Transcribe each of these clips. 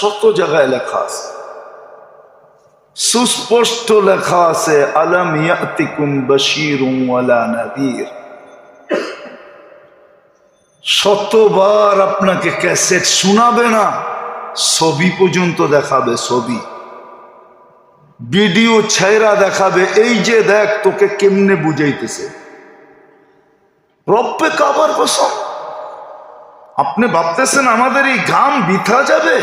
শত জায়গায় লেখা আছে। সুস্পষ্ট লেখা আছে, আলম ইয়াতিকুম ওয়ালা নাদির। শতবার আপনাকে ক্যাসেট শোনাবে না, ছবি পর্যন্ত দেখাবে ছবি। ভিডিও ছাইরা দেখাবে, এই যে দেখ, তোকে কেমনে বুঝাইতেছে? রব্বে কাবার কসম। আপনি ভাবতেছেন আমাদের এই ঘাম বিথা যাবে?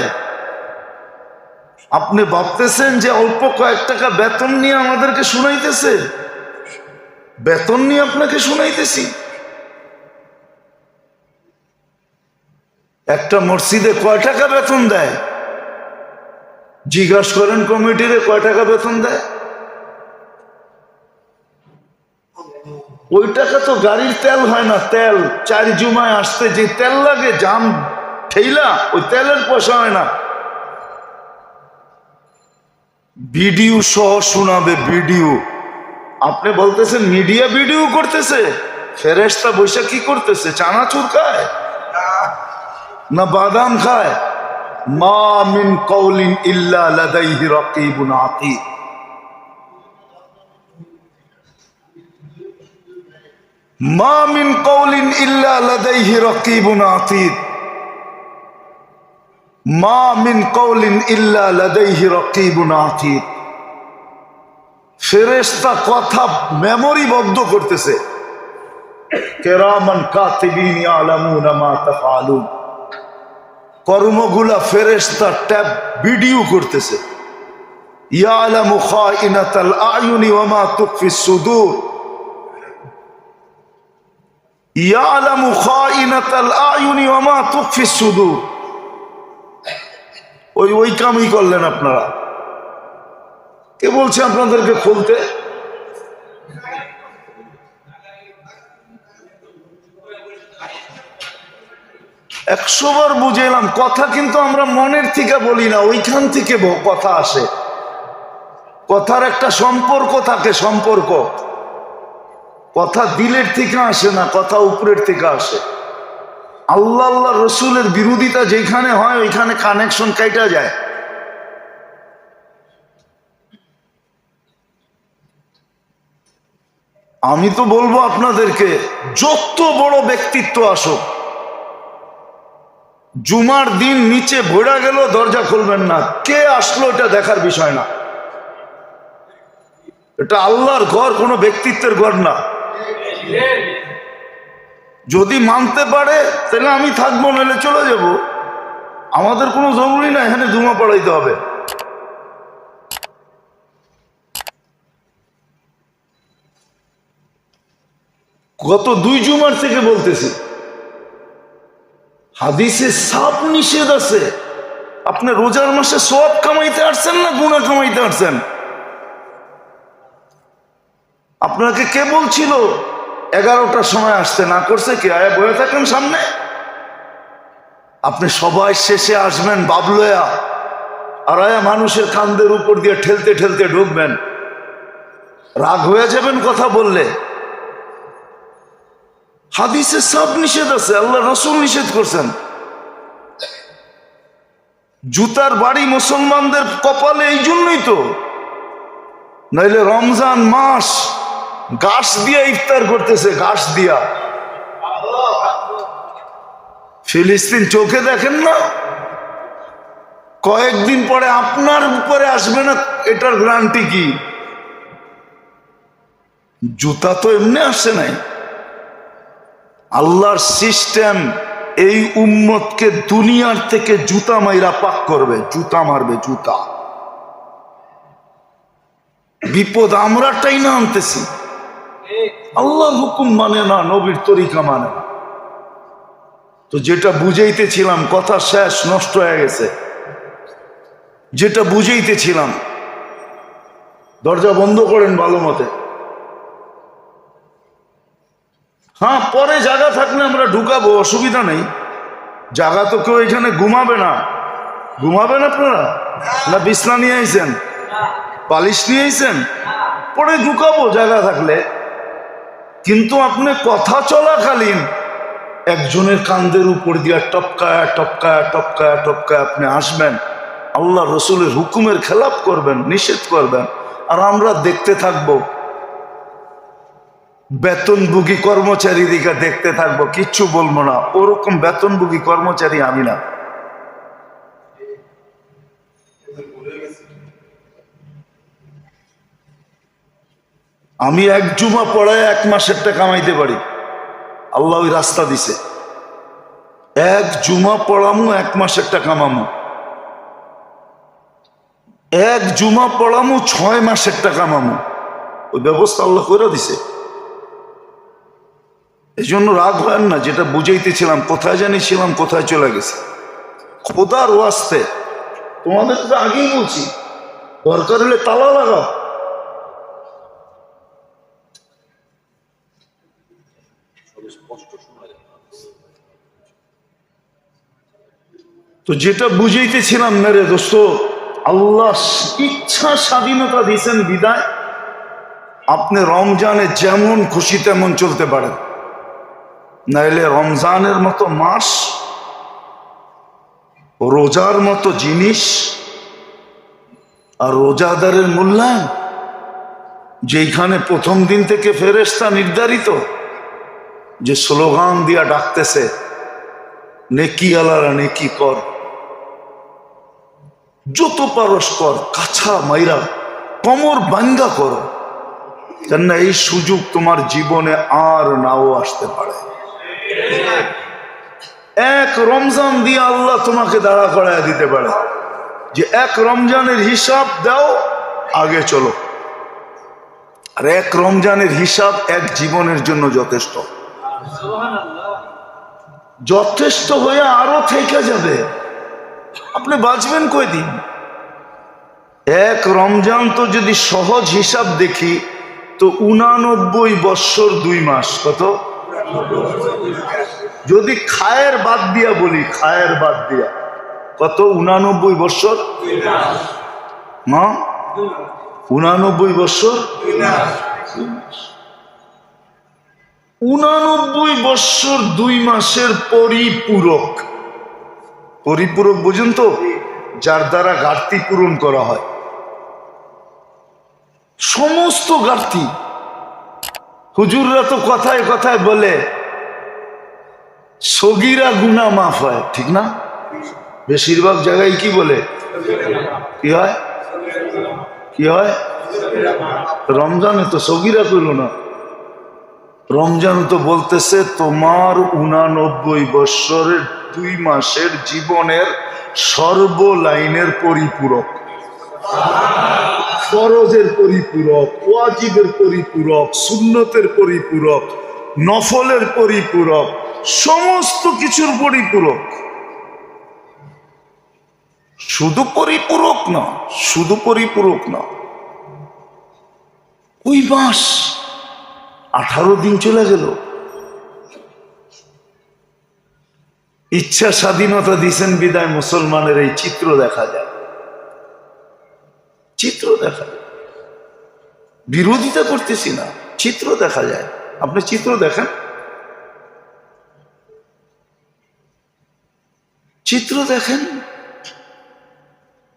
আপনি ভাবতেছেন যে অল্প কয়েক টাকা বেতন নিয়ে আমাদেরকে শুনাইতেছে? বেতন নিয়ে আপনাকে শুনাইতেছি। একটা মসজিদে কয় টাকা বেতন দেয়? জিজ্ঞাসা করেন কমিটিরে কয় টাকা বেতন দেয়? ওই টাকা তো গাড়ির তেল হয় না, তেল। চার জুমায় আসতে যে তেল লাগে, জাম, ঠেইলা, ওই তেলের পয়সা হয় না। ভিডিও সহ শোনাবে ভিডিও। আপনি বলতেছেন, মিডিয়া ভিডিও করতেছে? ফেরেস্তা বৈশা কি করতেছে? চানাচুর খায়? না বাদাম খায়? মা মিন কৌলিন ইল্লা লাদাইহি রাকিবুন আতীদ মা মিন কৌলিন ইল্লা লাদাইহি রাকিবুন আতীদ মা মিন কৌলিন ইল্লা লাদাইহি রাকিবুন আতীদ ফেরেশতা কথা মেমোরি বদ্ধ করতেছে। কেরামান কাতিবিন ইয়ালামুনা মা তাফআলুন। কর্মগুলা ফেরেশতা ট্যাব ভিডিও করতেছে। ইয়ালামু খাইনাতাল আয়ুনি ওয়া মা তুখফি সুদূর। ইয়ালামু খাইনাতাল আয়ুনি ওয়া মা তুখফি সুদূর। ওই ওই কামই করলেন আপনারা। কে বলছে আপনাদেরকে খুলতে? একশো বার বুঝে এলাম কথা কিন্তু আমরা মনের থেকে বলি না, ওইখান থেকে কথা আসে। কথার একটা সম্পর্ক থাকে, সম্পর্ক। কথা দিলের থেকে আসে না, কথা উপরের থেকে আসে। আল্লাহ আল্লাহ রসুলের বিরোধিতা যেখানে হয়, ওইখানে কানেকশন কাইটা যায়। আমি তো বলব আপনাদেরকে, যত বড় ব্যক্তিত্ব আসুক, জুমার দিন নিচে ভরা গেল দরজা খুলবেন না। কে আসলো এটা দেখার বিষয় না। এটা আল্লাহর ঘর, কোনো ব্যক্তিত্বের ঘর না। যদি মানতে পারে, তাহলে আমি থাকব, নাহলে চলে যাব। আমাদের কোনো জরুরি না, এখানে জুমা পড়াইতে হবে। গত দুই জুমার থেকে বলতেছি, হাদিসে সাপ নিষেধ আছে। আপনি রোজার মাসে সব কামাইতে আসছেন না গুণা কামাইতে আসছেন? আপনাকে কে বলছিল? এগারোটার সময় আসতে না করছে কি? আয়া বয়ে থাকেন সামনে? আপনি সবাই শেষে আসবেন, বাবলয়া। আর আয়া মানুষের কান্দের উপর দিয়ে ঠেলতে ঠেলতে ঢুকবেন। রাগ হয়ে যাবেন কথা বললে। হাদিসে সব নিষেধ আছে, আল্লাহ রসুল নিষেধ করছেন। জুতার বাড়ি মুসলমানদের কপালে এই জন্যই তো। নইলে রমজান মাস গাছ দিয়া ইফতার করতেছে, গাছ দিয়া। ফিলিস্তিন চোখে দেখেন না? কয়েকদিন পরে আপনার উপরে আসবে না, এটার গ্যারান্টি কি? জুতা তো এমনি আসে নাই। আল্লাহর সিস্টেম এই উম্মতকে দুনিয়ার থেকে জুতা মাইরা পাক করবে, জুতা মারবে, জুতা। বিপদ আমরাটাই না আনতেছি। আল্লাহ হুকুম মানে না, নবীর তরিকা মানে। না তো যেটা বুঝাইতেছিলাম, কথা শেষ, নষ্ট হয়ে গেছে। যেটা বুঝাইতেছিলাম, দরজা বন্ধ করেন ভালো মতে। হ্যাঁ পরে জায়গা থাকলে আমরা ঢুকাবো, অসুবিধা নেই। জায়গা তো কেউ এখানে ঘুমাবে না। ঘুমাবেন আপনারা? না, বিছনা নিয়ে আইছেন? পালিশ নিয়ে পরে ঢুকাবো জায়গা থাকলে। কিন্তু আপনি কথা চলাকালীন একজনের কান্দের উপর দিয়ে টপকায়া টপকায়া, টপকায় টপকায় আপনি আসবেন। আল্লাহ রসুলের হুকুমের খেলাপ করবেন, নিষেধ করবেন। আর আমরা দেখতে থাকব। বেতনভোগী কর্মচারী দিকে দেখতে থাকব, কিচ্ছু বলব না। ওরকম বেতনভোগী কর্মচারী আমি না। আমি এক জুমা পড়ায় এক মাসের টাকা কামাইতে পারি। আল্লাহ ওই রাস্তা দিছে। এক জুমা পড়ামু, এক মাসের টাকা কামামু এক জুমা পড়ামু, ছয় মাসের টাকা কামামু ওই ব্যবস্থা আল্লাহ করে দিছে। এই জন্য রাগ হয় না, যেটা বুঝাইতেছিলাম, কোথায় জানি ছিলাম কোথায় চলে গেছে। খোদার ওয়াস্তে, তোমাদের তো আগেই বলছি, দরকার হলে তালা লাগাও। তো যেটা বুঝাইতেছিলাম, না রে দোস্ত, আল্লাহ ইচ্ছা স্বাধীনতা দিয়েছেন বিদায়। আপনি রমজানে যেমন খুশি তেমন চলতে পারেন। নাইলে রমজানের মতো মাস, রোজার মতো জিনিস আর রোজাদারের মূল্যায়ন, যেইখানে প্রথম দিন থেকে ফেরেস্তা নির্ধারিত, যে স্লোগান দিয়া ডাকতেছে নেকি আলারা নেকি কর। যত পারস কর, কাছা মাইরা কমর বাঙ্গা করো। কেননা এই সুযোগ তোমার জীবনে আর নাও আসতে পারে। এক রমজান দিয়ে আল্লাহ তোমাকে দাঁড়া করায় দিতে পারে। যে এক রমজানের হিসাব দাও, আগে চলো। আর এক রমজানের হিসাব এক জীবনের জন্য যথেষ্ট। যথেষ্ট হয়ে আরও থেকে যাবে। আপনি বাঁচবেন কয়দিন? এক রমজান তো যদি সহজ হিসাব দেখি, তো উনানব্বই বৎসর দুই মাস, কত? যদি খায়ের বাদ দিয়া বলি, খায়ের বাদ দিয়া, কত উনানব্বই বৎসর? মা, উনানব্বই বৎসর? উনানব্বই বৎসর দুই মাসের পরিপূরক। পরিপূরক বুঝুন তো, যার দ্বারা ঘাটতি পূরণ করা হয়। সমস্ত ঘাটতি। হুজুররা তো কথায় কথায় বলে, সগিরা গুনা মাফ হয়, ঠিক না? বেশিরভাগ জায়গায় কি বলে? কি হয়? কি হয়? রমজানে তো সগিরা করল না। রমজান তো বলতেছে, তোমার উনানব্বই বৎসরের দুই মাসের জীবনের সর্বলাইনের পরিপূরক। ফরজের পরিপূরক, ওয়াজিবের পরিপূরক, সুন্নতের পরিপূরক, নফলের পরিপূরক, সমস্ত কিছুর পরিপূরক। শুধু পরিপূরক না, শুধু পরিপূরক না। ওই মাস আঠারো দিন চলে গেল। ইচ্ছা স্বাধীনতা দিছেন বিদায় মুসলমানের এই চিত্র দেখা যায়। চিত্র দেখা যায়। বিরোধিতা করতেছি না, চিত্র দেখা যায়। আপনি চিত্র দেখেন? চিত্র দেখেন?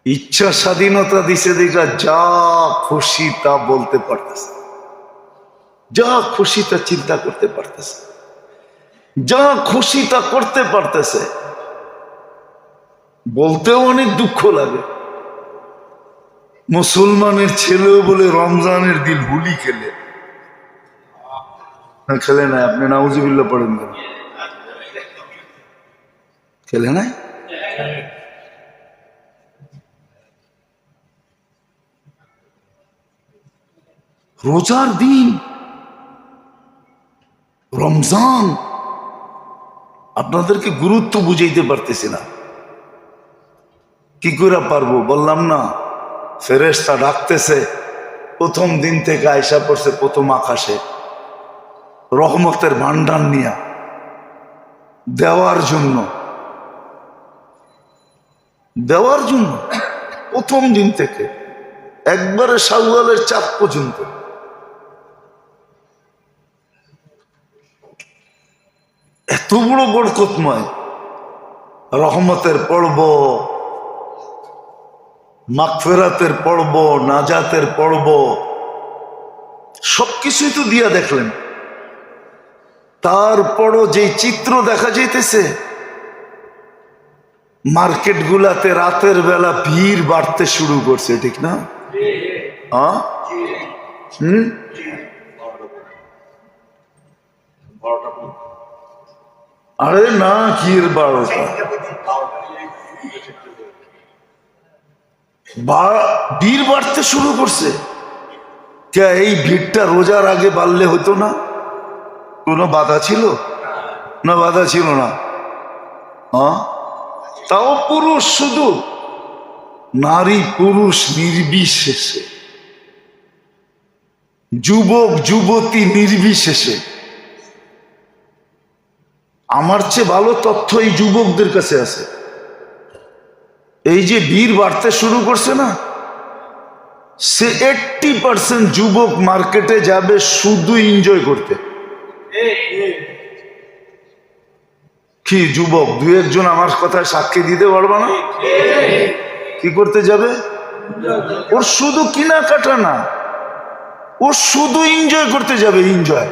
ইচ্ছা স্বাধীনতা দিছে দেখা যা খুশি তা বলতে পারতেছে। যা খুশি তা চিন্তা করতে পারতেছে। যা খুশি তা করতে পারতেছে, বলতেও অনেক দুঃখ লাগে। মুসলমানের ছেলেও বলে, রমজানের দিন হুলি খেলে। না, খেলে নাই, আপনি নাউজিবিল্লা পড়েন কেন খেলে নাই? রোজার দিন, রমজান আপনাদেরকে গুরুত্ব বুঝাইতে পারতেছি না। কি করে পারব? বললাম না ফেরেস্তা ডাকতেছে, প্রথম দিন থেকে আয়সা পড়ছে প্রথম আকাশে। রহমতের ভান্ডার নিয়া দেওয়ার জন্য। দেওয়ার জন্য প্রথম দিন থেকে, একবারে সাউয়ালের চাপ পর্যন্ত। এত বড় বরকতময় রহমতের পর্ব মাগফেরাতের পর্ব নাজাতের পর্ব সবকিছুই তো দিয়া দেখলেন। তারপরও যে চিত্র দেখা যাইতেছে মার্কেট গুলাতে রাতের বেলা ভিড় বাড়তে শুরু করছে ঠিক না? হ্যাঁ হুম? আরে না, কি বারোটা? ভিড় বাড়তে শুরু করছে। এই ভিড়টা রোজার আগে বাড়লে হতো না? কোনো বাধা ছিল? না, বাধা ছিল না। তাও পুরুষ শুধু। নারী, পুরুষ নির্বিশেষে। যুবক, যুবতী নির্বিশেষে। আমার চেয়ে ভালো তথ্য এই যুবকদের কাছে আছে। এই যে ভিড় বাড়তে শুরু করছে না, সে এইটটি পার্সেন্ট যুবক মার্কেটে যাবে শুধু এনজয় করতে। কি যুবক দু একজন আমার কথায় সাক্ষী দিতে পারবে না? কি করতে যাবে? ওর শুধু কেনাকাটা না, ও শুধু এনজয় করতে যাবে এনজয়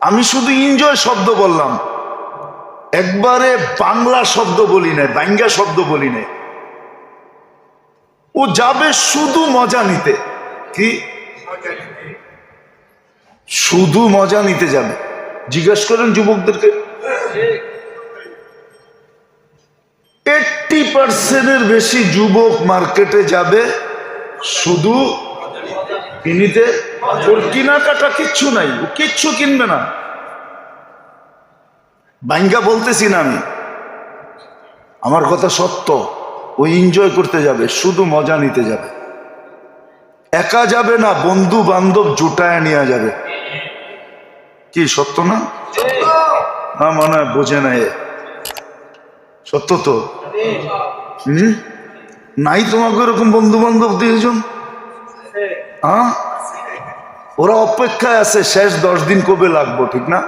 আমি শুধু এনজয় শব্দ বললাম। একবারে বাংলা শব্দ বলি নাই, বাঙ্গা শব্দ বলি নাই। ও যাবে শুধু মজা নিতে। কি? শুধু মজা নিতে যাবে। জিজ্ঞেস করেন যুবকদেরকে। এইটটি পার্সেন্টের বেশি যুবক মার্কেটে যাবে শুধু কিনিতে ওর কেনাকাটা কিচ্ছু নাই, ও কিচ্ছু কিনবে না। বাঙ্গা বলতেছি না আমি। আমার কথা সত্য, ও এনজয় করতে যাবে, শুধু মজা নিতে যাবে। একা যাবে না বন্ধু বান্ধব জুটায় নেওয়া যাবে। কি, সত্য না? না, মনে হয় বোঝে না এ। সত্য তো? হুম? নাই তোমাকে এরকম বন্ধু বান্ধব দিয়েজন হ্যাঁ? ওরা অপেক্ষায় আছে, শেষ দশ দিন কবে লাগবো, ঠিক না?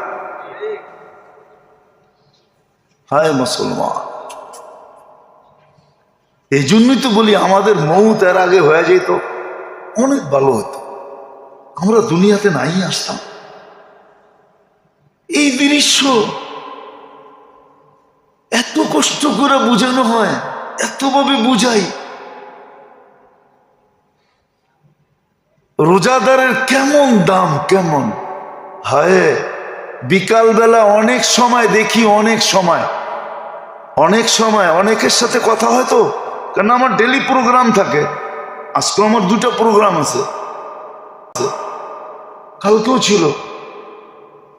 হায় মুসলমান। এই জন্যই তো বলি, আমাদের মৌত এর আগে হয়ে যেত, অনেক ভালো হতো। আমরা দুনিয়াতে নাই আসতাম। এই দৃশ্য এত কষ্ট করে বুঝানো হয়, এতভাবে বুঝাই। রোজাদারের কেমন দাম, কেমন? হায়, বিকালবেলা অনেক সময় দেখি, অনেক সময়। অনেক সময়, অনেকের সাথে কথা হয় তো আমার ডেলি প্রোগ্রাম থাকে। আজকে আমার দুটো প্রোগ্রাম আছে। কালকেও ছিল।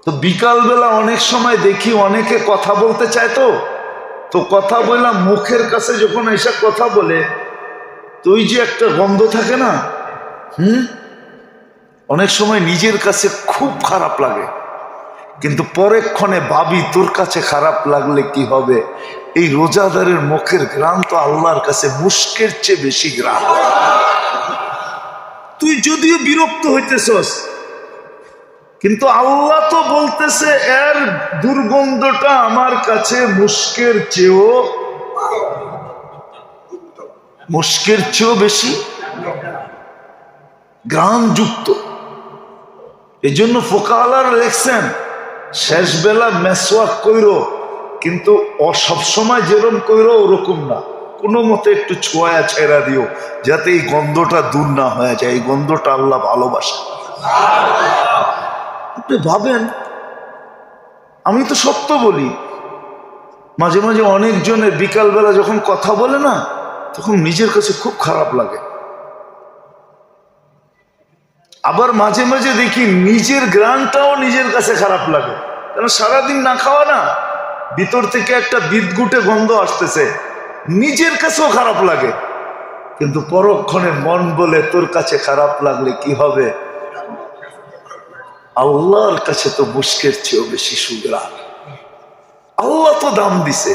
তো বিকালবেলা অনেক সময় দেখি, অনেকে কথা বলতে চায় তো। তো কথা বললাম, মুখের কাছে যখন এসব কথা বলে, তো ওই যে একটা গন্ধ থাকে না? হুম? অনেক সময় নিজের কাছে খুব খারাপ লাগে, কিন্তু পরেক্ষণে ভাবি, তোর কাছে খারাপ লাগলে কি হবে? এই রোজাদারের মুখের গ্রাম তো আল্লাহর কাছে মুস্কের চেয়ে বেশি গ্রাম তুই যদিও বিরক্ত হইতেছস, কিন্তু আল্লাহ তো বলতেছে, এর দুর্গন্ধটা আমার কাছে মুস্কের চেয়েও মুস্কের চেয়েও বেশি গ্রাম যুক্ত এই জন্য ফোকালার লেখছেন শেষ বেলা মেসওয়াক কইরো, কিন্তু সবসময় যেরকম কইরো ওরকম না। কোনো মতে একটু ছোঁয়া ছেড়া দিও, যাতে এই গন্ধটা দূর না হয়ে যায়। এই গন্ধটা আল্লাহ ভালোবাসে আপনি ভাবেন, আমি তো সত্য বলি। মাঝে মাঝে অনেকজনের বিকালবেলা যখন কথা বলে না, তখন নিজের কাছে খুব খারাপ লাগে। আবার মাঝে মাঝে দেখি নিজের গ্রানটাও নিজের কাছে খারাপ লাগে। কারণ সারাদিন না খাওয়া না? ভিতর থেকে একটা বিদগুটে গন্ধ আসতেছে। নিজের কাছেও খারাপ লাগে। কিন্তু পরক্ষণে মন বলে, তোর কাছে খারাপ লাগলে কি হবে? আল্লাহর কাছে তো মুস্কের চেয়েও বেশি সুগ্রা আল্লাহ তো দাম দিছে।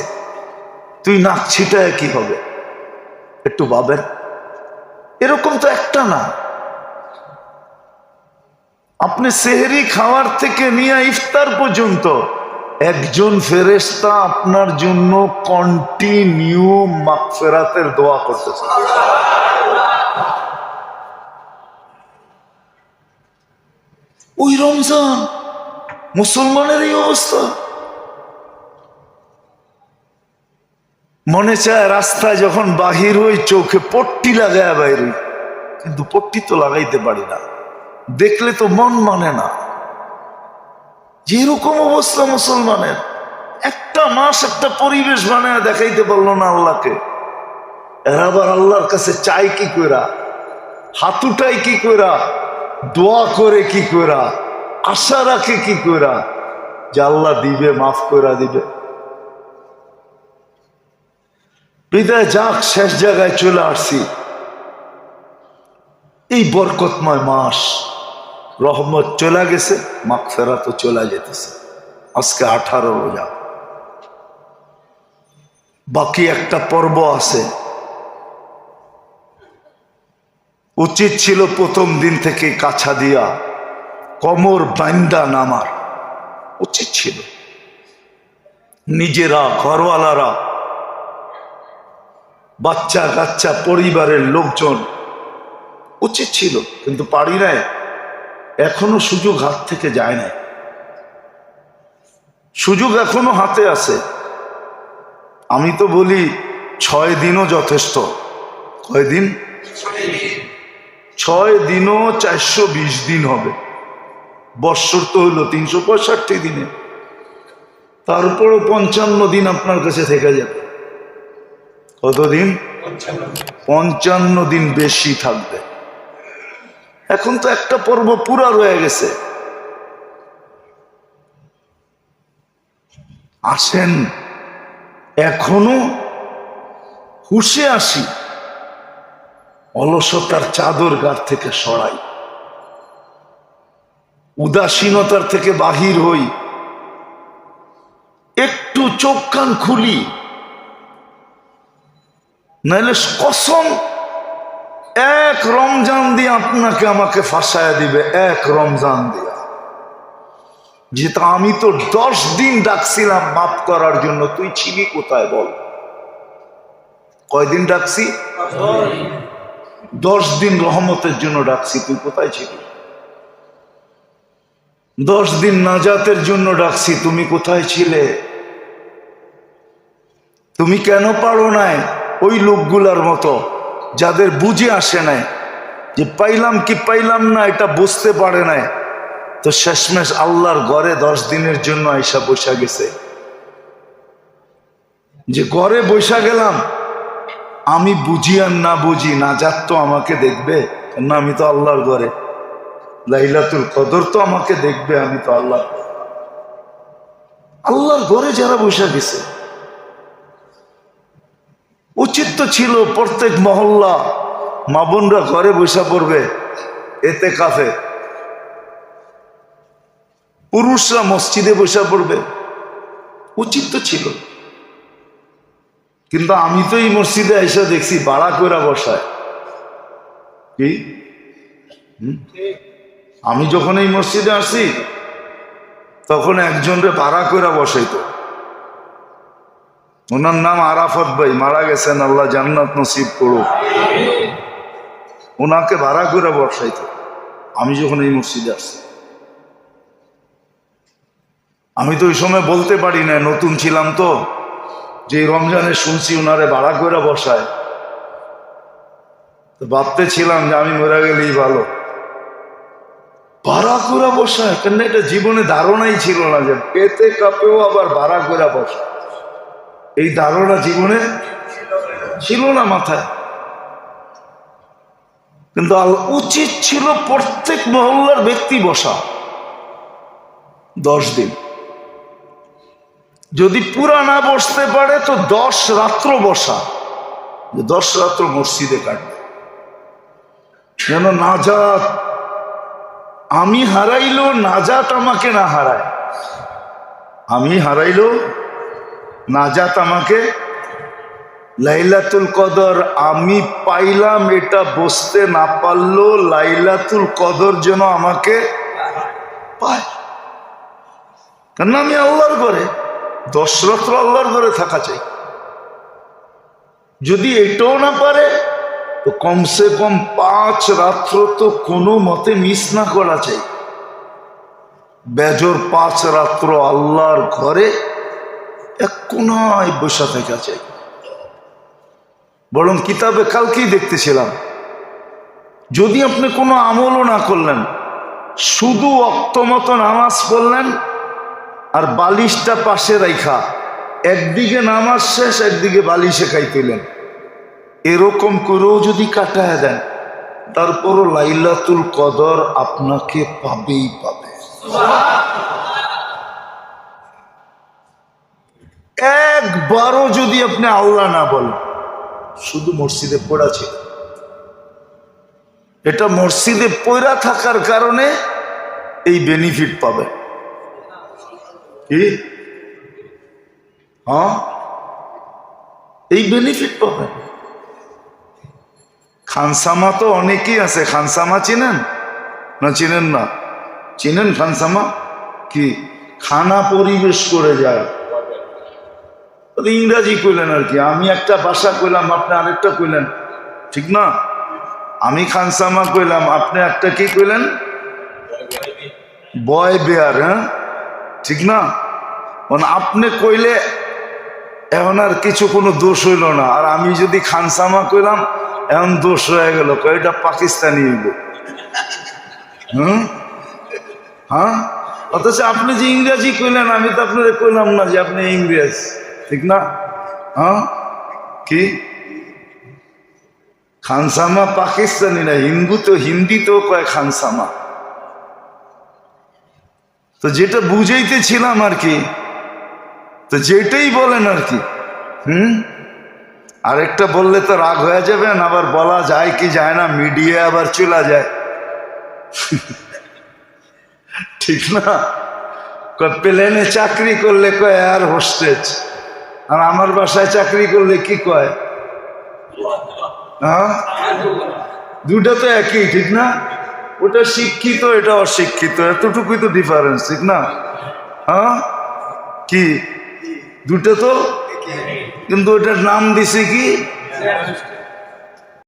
তুই নাক ছিটায় কি হবে? একটু ভাবেন। এরকম তো একটা না। আপনি সেহেরি খাওয়ার থেকে নিয়ে ইফতার পর্যন্ত একজন ফেরেস্তা আপনার জন্য কন্টিনিউ মাগফেরাতের দোয়া করতেছে। ওই রমজান মুসলমানের এই অবস্থা। মনে চায় রাস্তায় যখন বাহির হই চোখে পট্টি লাগায় বাইরে, কিন্তু পট্টি তো লাগাইতে পারি না। দেখলে তো মন মানে না। যেরকম অবস্থা মুসলমানের, একটা মাস একটা পরিবেশ বানায় দেখাইতে পারল না আল্লাহকে। এরা আবার আল্লাহর কাছে চাই কি কইরা? হাতুটাই কি কইরা? দোয়া করে কি কইরা? আশা রাখে কি কইরা? যে আল্লাহ দিবে, মাফ কইরা দিবে। বিদায় যাক, শেষ জায়গায় চলে আসছি। এই বরকতময় মাস। রহমত চলে গেছে মাকফেরা তো চলে যেতেছে। আজকে আঠারো রোজা। বাকি একটা পর্ব আছে। উচিত ছিল প্রথম দিন থেকে কাছা দিয়া কমর বান্দা নামার। উচিত ছিল। নিজেরা, ঘরওয়ালারা বাচ্চা কাচ্চা পরিবারের লোকজন, উচিত ছিল, কিন্তু পারি নাই। এখনও সুযোগ হাত থেকে যায় না সুযোগ এখনও হাতে আছে। আমি তো বলি, ছয় দিনও যথেষ্ট। কয় দিন? ছয় দিনও চারশো বিশ দিন হবে। বৎসর তো হইল তিনশো পঁয়ষট্টি দিনে। তারপরও পঞ্চান্ন দিন আপনার কাছে থেকে যাবে। কতদিন পঞ্চান্ন দিন বেশি থাকবে। এখন তো একটা পর্ব পুরা রয়ে গেছে। আসেন, এখনও হুশে আসি, অলসতার চাদর গার থেকে সরাই, উদাসীনতার থেকে বাহির হই, একটু চোখ কান খুলি নাহলে কসম এক রমজান দিয়ে আপনাকে আমাকে ফাঁসায় দিবে, এক রমজান দিয়া। যেটা আমি তো দশ দিন ডাকছিলাম মাফ করার জন্য, তুই ছিলি কোথায় বল? কয়দিন ডাকছি? দশ দিন রহমতের জন্য ডাকছি, তুই কোথায় ছিলি দশ দিন নাজাতের জন্য ডাকছি, তুমি কোথায় ছিলে? তুমি কেন পারো নাই ওই লোকগুলার মতো? যাদের বুঝে আসে নাই যে পাইলাম কি পাইলাম না, এটা বুঝতে পারে নাই। তো শেষমেশ আল্লাহর ঘরে দশ দিনের জন্য আইসা বসা গেছে। যে ঘরে বসা গেলাম, আমি বুঝি আর না বুঝি না যার তো আমাকে দেখবে না আমি তো আল্লাহর ঘরে। লাইলাতুল কদর তো আমাকে দেখবে, আমি তো আল্লাহ আল্লাহর ঘরে যারা বসে গেছে উচিত তো ছিল প্রত্যেক মহল্লা মা বোনরা ঘরে বসে পড়বে, এতে কাফে পুরুষরা মসজিদে বসে পড়বে, উচিত তো ছিল। কিন্তু আমি তো এই মসজিদে এসে দেখছি বাড়া কইরা বসায়। কি? আমি যখন এই মসজিদে আসি, তখন একজনরে ভাড়া কইরা বসাইতো। ওনার নাম আরাফত ভাই, মারা গেছেন, আল্লাহ জান্নাত নসিব করুক। ওনাকে ভাড়া করে বসাইতো আমি যখন এই মসজিদে আসছি, আমি তো ওই সময় বলতে পারি না, নতুন ছিলাম তো, যে রমজানে শুনছি ওনারে ভাড়া করে বসায়। তো ভাবতে ছিলাম যে আমি মরে গেলেই ভালো। ভাড়া করে বসায়, কেন এটা জীবনে ধারণাই ছিল না যে পেতে কাপেও আবার ভাড়া করে বসায়। এই ধারণা জীবনে ছিল না মাথায়। কিন্তু উচিত ছিল প্রত্যেক মহল্লার ব্যক্তি বসা। দশ দিন। যদি পুরা না বসতে পারে, তো দশ রাত্র বসা। দশ রাত্র মসজিদে কাটবে। যেন নাজাত আমি হারাইলো নাজাত আমাকে না হারায়। আমি হারাইলো নাজাত আমাকে, লাইলাতুল কদর, আমি পাইলাম এটা বসতে না পারল লাইলাতুল কদর যেন আমাকে পায়। কেন আমি আল্লাহর ঘরে, দশ রাত্র আল্লাহর ঘরে থাকা চাই। যদি এটাও না পারে, তো কমসে কম পাঁচ রাত্র তো কোনো মতে মিস না করা চাই। বেজর পাঁচ রাত্র আল্লাহর ঘরে এক কোনায় বসা থাকা চাই বরং কিতাবে কালকেই দেখতেছিলাম। যদি আপনি কোনো আমলও না করলেন, শুধু অক্তমত নামাজ পড়লেন আর বালিশটা পাশে রাইখা, একদিকে নামাজ শেষ, একদিকে বালিশে খাইতেলেন। এরকম করেও যদি কাটায় দেন, তারপরও লাইলাতুল কদর আপনাকে পাবেই পাবে। একবারও যদি আপনি আল্লাহ না বলেন, শুধু মসজিদে পড়া ছিল। এটা মসজিদে পড়া থাকার কারণে এই বেনিফিট পাবে কি? হ্যাঁ? এই বেনিফিট পাবে খানসামা তো অনেকেই আছে। খানসামা চিনেন? না চিনেন না? চিনেন খানসামা? কি? খানা পরিবেশ করে যায়। ইংরাজি কইলেন আর কি। আমি একটা ভাষা কইলাম, আপনি আরেকটা কইলেন। ঠিক না? আমি খানসামা কইলাম, আপনি একটা কি কইলেন? বয় বেয়ার হ্যাঁ? ঠিক না? মানে আপনি কইলে এখন আর কিছু কোনো দোষ হইল না। আর আমি যদি খানসামা কইলাম, এখন দোষ হয়ে গেল। কয়টা পাকিস্তানি হইব হুম? হ্যাঁ? অথচ আপনি যে ইংরেজি কইলেন, আমি তো আপনার কইলাম না যে আপনি ইংরেজ। ঠিক না হ্যাঁ কি খানসামা পাকিস্তানি না হিন্দু তো হিন্দি তো কয় খানসামা তো যেটা বুঝাইতেছিলাম আর কি তো যেটাই বলেন আর কি হুম আরেকটা বললে তো রাগ হয়ে যাবেন আবার বলা যায় কি যায় না মিডিয়া আবার চলে যায় ঠিক না প্লেনে চাকরি করলে কয় এয়ার হোস্টেজ আর আমার বাসায় চাকরি করলে কি কয়? হ্যাঁ? দুটা তো একই, ঠিক না? ওটা শিক্ষিত, এটা অশিক্ষিত, এতটুকুই তো ডিফারেন্স ঠিক না? হ্যাঁ? কি? দুটো তো? কিন্তু ওটার নাম দিছে কি?